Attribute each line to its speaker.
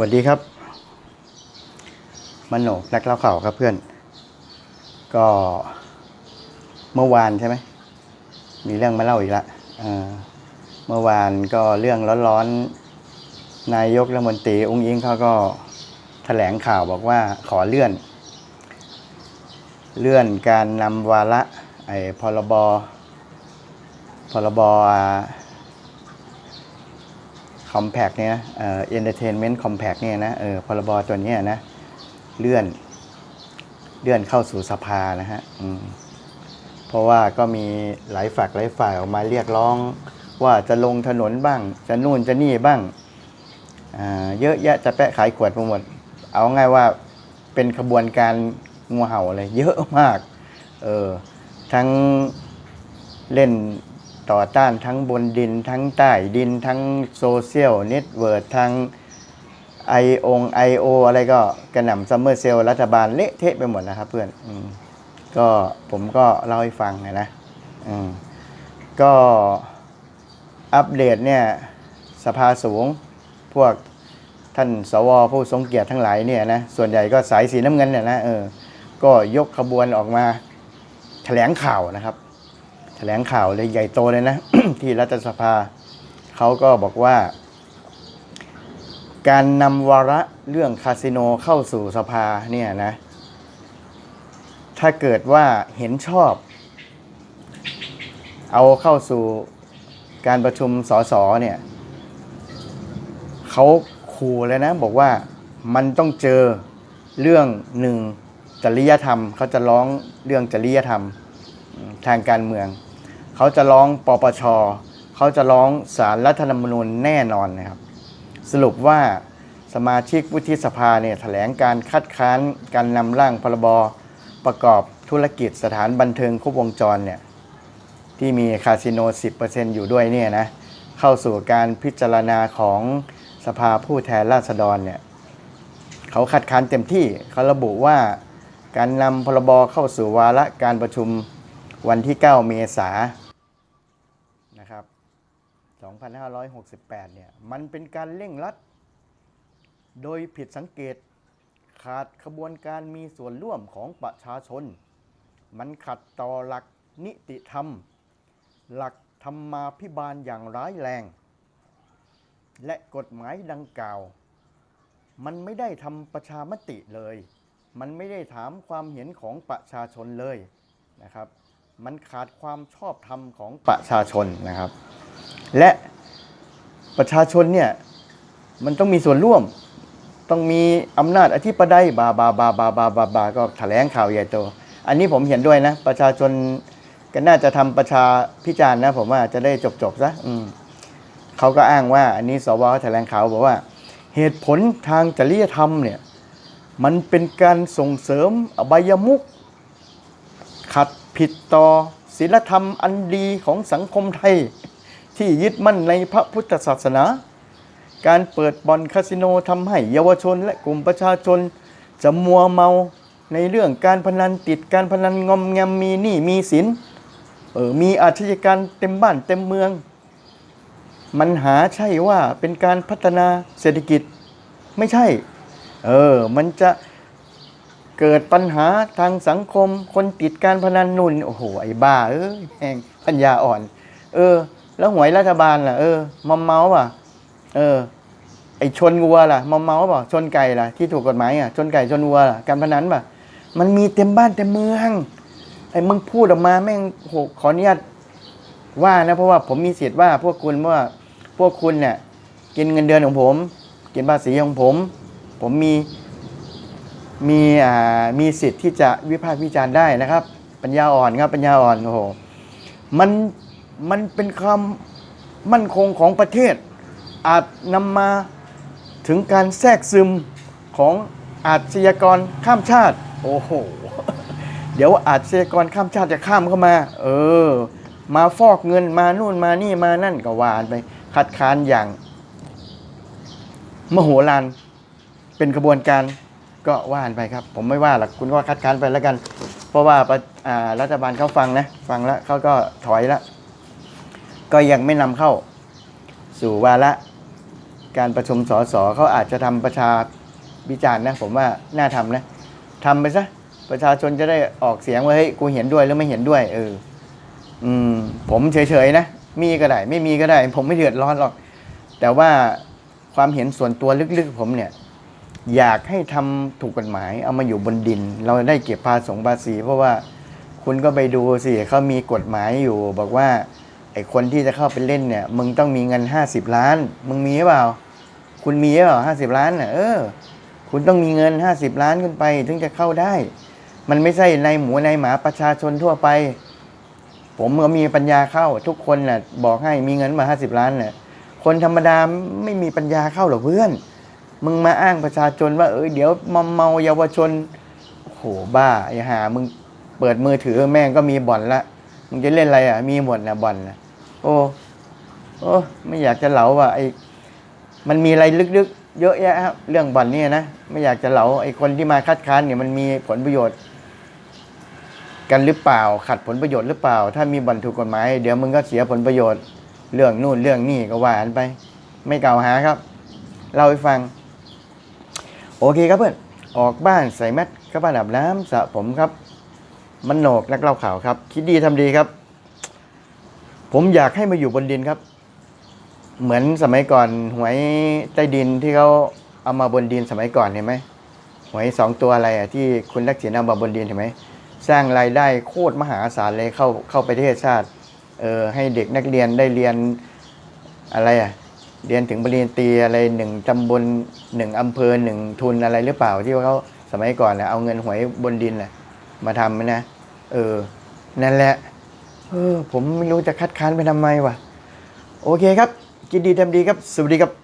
Speaker 1: วัสดีครับมโนนักเล่าข่าวครับเพื่อน ก็เมื่อวานใช่ไหม มีเรื่องมาเล่าอีกละเอ่อเมื่อวานก็เรื่องร้อนๆ นายกรัฐมนตรีองค์ยิงเขาก็แถลงข่าวบอกว่าขอเลื่อน เลื่อนการนำวาระไอ้พรบ พรบ คอมแพกเนี่ยนะเอ่อ entertainment compact เนี่ยนะเออพรบตัวนี้นะ เลื่อน เลื่อนเข้าสู่สภานะฮะเพราะว่าก็มีหลายฝักหลายฝ่ายออกมาเรียกร้อง ว่าจะลงถนนบ้าง จะนู่นจะนี่บ้างอ่าเยอะแยะจะแปะขายขวดไปหมด เอาง่ายว่าเป็นขบวนการงูเห่าเลยเยอะมาก เออทั้งเล่น ต่อต้านทั้งบนดินทั้งใต้ดินทั้งโซเชียลเน็ตเวิร์ดทั้งไอองไอโออะไรก็กระหน่ำซัมเมอร์เซลรัฐบาลเละเทะไปหมดนะครับเพื่อนอก็ผมก็เล่าให้ฟังนะนะก็อัปเดตเนี่ยสภาสูงพวกท่านสวผู้ทรงเกียรติทั้งหลายเนี่ยนะส่วนใหญ่ก็สายสีน้ำเงินเนี่ยนะเออก็ยกขบวนออกมาแถลงข่าวนะครับ ถลงข่าวเลยใหญ่โตเลยนะ ที่รัฐสภาเขาก็บอกว่า การนำวาระเรื่องคาสิโนเข้าสู่สภาเนี่ยนะ ถ้าเกิดว่าเห็นชอบ เอาเข้าสู่การประชุมสสเนี่ยเขาขู่เลยนะ บอกว่ามันต้องเจอเรื่องหนึ่งจริยธรรมเขาจะร้องเรื่องจริยธรรมอืมทางการเมือง เขาจะร้องปปชเขาจะร้องสารรัฐธรรมนูญแน่นอนนะครับ สรุปว่าสมาชิกวุฒิสภาเนี่ยแถลงการคัดค้านการนำร่างพรบประกอบธุรกิจสถานบันเทิงครบวงจรเนี่ยที่มีคาสิโน 10%อยู่ด้วยเนี่ยนะเข้าสู่การพิจารณาของสภาผู้แทนราษฎรเนี่ยเขาคัดค้านเต็มที่เขาระบุว่าการนำพรบเข้าสู่วาระการประชุมวันที่ 9 เมษายน 2568 เนี่ย มันเป็นการเร่งรัด โดยผิดสังเกตขาดขบวนการมีส่วนร่วมของประชาชน มันขัดต่อหลักนิติธรรม หลักธรรมาภิบาลอย่างร้ายแรง และกฎหมายดังกล่าว มันไม่ได้ทำประชามติเลย มันไม่ได้ถามความเห็นของประชาชนเลยนะครับ มันขาดความชอบธรรมของประชาชนนะครับ และประชาชนเนี่ยมันต้องมีส่วนร่วม ต้องมีอำนาจอธิปไตยบาบาบาบาบาบาบาก็แถลงข่าวใหญ่โต อันนี้ผมเห็นด้วยนะ ประชาชนก็น่าจะทำประชาพิจารณ์นะ ผมว่าจะได้จบจบซะอืมเขาก็อ้างว่า อันนี้สวแถลงข่าวบอกว่า เหตุผลทางจริยธรรมเนี่ย มันเป็นการส่งเสริมอบายมุขขัดผิดต่อศีลธรรมอันดีของสังคมไทย ที่ยึดมั่นในพระพุทธศาสนา การเปิดบ่อนคาสิโนทำให้เยาวชนและกลุ่มประชาชนจะมัวเมาในเรื่องการพนันติดการพนันงอมแงมมีหนี้มีสินเออมีอาชญากรรมเต็มบ้านเต็มเมือง มันหาใช่ว่าเป็นการพัฒนาเศรษฐกิจไม่ใช่ เออ มันจะเกิดปัญหาทางสังคมคนติดการพนันนุ่น โอ้โห ไอ้บ้า เอ้ยแห่งปัญญาอ่อน เออ แล้วหวยรัฐบาลล่ะเออมอมเมาป่ะ เออ ไอชนวัวล่ะมอมเมาป่ะชนไก่ล่ะที่ถูกกฎหมายอะชนไก่ชนวัวล่ะการพนันป่ะ มันมีเต็มบ้านเต็มเมืองไอ้มึงพูดออกมาแม่งโหขออนุญาตว่านะเพราะว่าผมมีสิทธิ์ว่าพวกคุณว่าพวกคุณเนี่ยกินเงินเดือนของผม กินภาษีของผม ผมมีมีอ่ามีสิทธิ์ที่จะวิพากษ์วิจารณ์ได้นะครับ ปัญญาอ่อนครับปัญญาอ่อนโอ้โหมัน มันเป็นความมั่นคงของประเทศ อาจนำมาถึงการแทรกซึมของอาชญากรข้ามชาติ โอ้โห เดี๋ยวอาชญากรข้ามชาติจะข้ามเข้ามา เออ มาฟอกเงินมานู่นมานี่มานั่นก็วากันไป คัดค้านอย่าง มโหฬารเป็นกระบวนการก็ว่านไปครับ ผมไม่ว่าหรอกคุณก็คัดค้านไปแล้วกัน เพราะว่าประอ่ารัฐบาลเขาฟังนะ ฟังแล้วเขาก็ถอยแล้ว ก็ยังไม่นำเข้าสู่วาระการประชุมสสเขาอาจจะทำประชาวิจารณ์นะ ผมว่าน่าทำนะทำไปซะประชาชนจะได้ออกเสียงว่าเฮ้ยกูเห็นด้วยหรือไม่เห็นด้วย เออ อืม ผมเฉยๆนะมีก็ได้ ไม่มีก็ได้ ผมไม่เดือดร้อนหรอก แต่ว่าความเห็นส่วนตัวลึกๆ ผมเนี่ย อยากให้ทำถูกกฎหมาย เอามาอยู่บนดิน เราได้เก็บภาษีภาษี เพราะว่าคุณก็ไปดูสิเขามีกฎหมายอยู่ บอกว่า ไอ้คนที่จะเข้าไปเล่นเนี่ย มึงต้องมีเงิน50ล้าน มึงมีหรือเปล่า คุณมีหรือเปล่าห้าสิบล้านน่ะเออ คุณต้องมีเงิน50ล้านขึ้นไป ถึงจะเข้าได้ มันไม่ใช่ในหมูในหมาประชาชนทั่วไป ผมก็มีปัญญาเข้า ทุกคนน่ะ บอกให้มีเงินมา50ล้านน่ะ คนธรรมดาไม่มีปัญญาเข้าหรอกเพื่อน มึงมาอ้างประชาชนว่าเออเดี๋ยวมอมเมาเยาวชนโหบ้าไอ้ห่ามึงเปิดมือถือแม่งก็มีบ่อนละ มึงจะเล่นอะไรอะ มีหมดนะบอนนะโอ้โอ้ไม่อยากจะเหลาว่ะไอ้มันมีอะไรลึกๆ เยอะแยะครับเรื่องบอนเนี่ยนะไม่อยากจะเหลาไอ้คนที่มาคัดค้านเนี่ยมันมีผลประโยชน์ กันหรือเปล่า ขัดผลประโยชน์หรือเปล่า ถ้ามีบอนถูกกฎหมาย เดี๋ยวมึงก็เสียผลประโยชน์ เรื่องนู่นเรื่องนี่ก็ว่ากันไป ไม่กล่าวหาครับเล่าให้ฟัง โอเคครับเพื่อนออกบ้านใส่แมสเข้าบ้านอาบน้ำสระผมครับ มันโหนกนักเล่าข่าวครับ คิดดีทำดีครับ ผมอยากให้มาอยู่บนดินครับ เหมือนสมัยก่อนหวยใต้ดินที่เขาเอามาบนดินสมัยก่อนเห็นไหมหวยสองตัวอะไรอะที่คุณทักษิณเอามาบนดินเห็นไหมสร้างรายได้โคตรมหาศาลเลยเข้าเข้าประเทศชาติเออให้เด็กนักเรียนได้เรียนอะไรอะเรียนถึงปริญญาตรีอะไรหนึ่งตำบลหนึ่งอำเภอหนึ่งทุนอะไรหรือเปล่าที่ว่าเขาสมัยก่อนนะเอาเงินหวยบนดินแหละ มาทำนะ เออ นั่นแหละ เออ ผมไม่รู้จะคัดค้านไปทำไมวะ โอเคครับ กินดีทำดีครับ สวัสดีครับ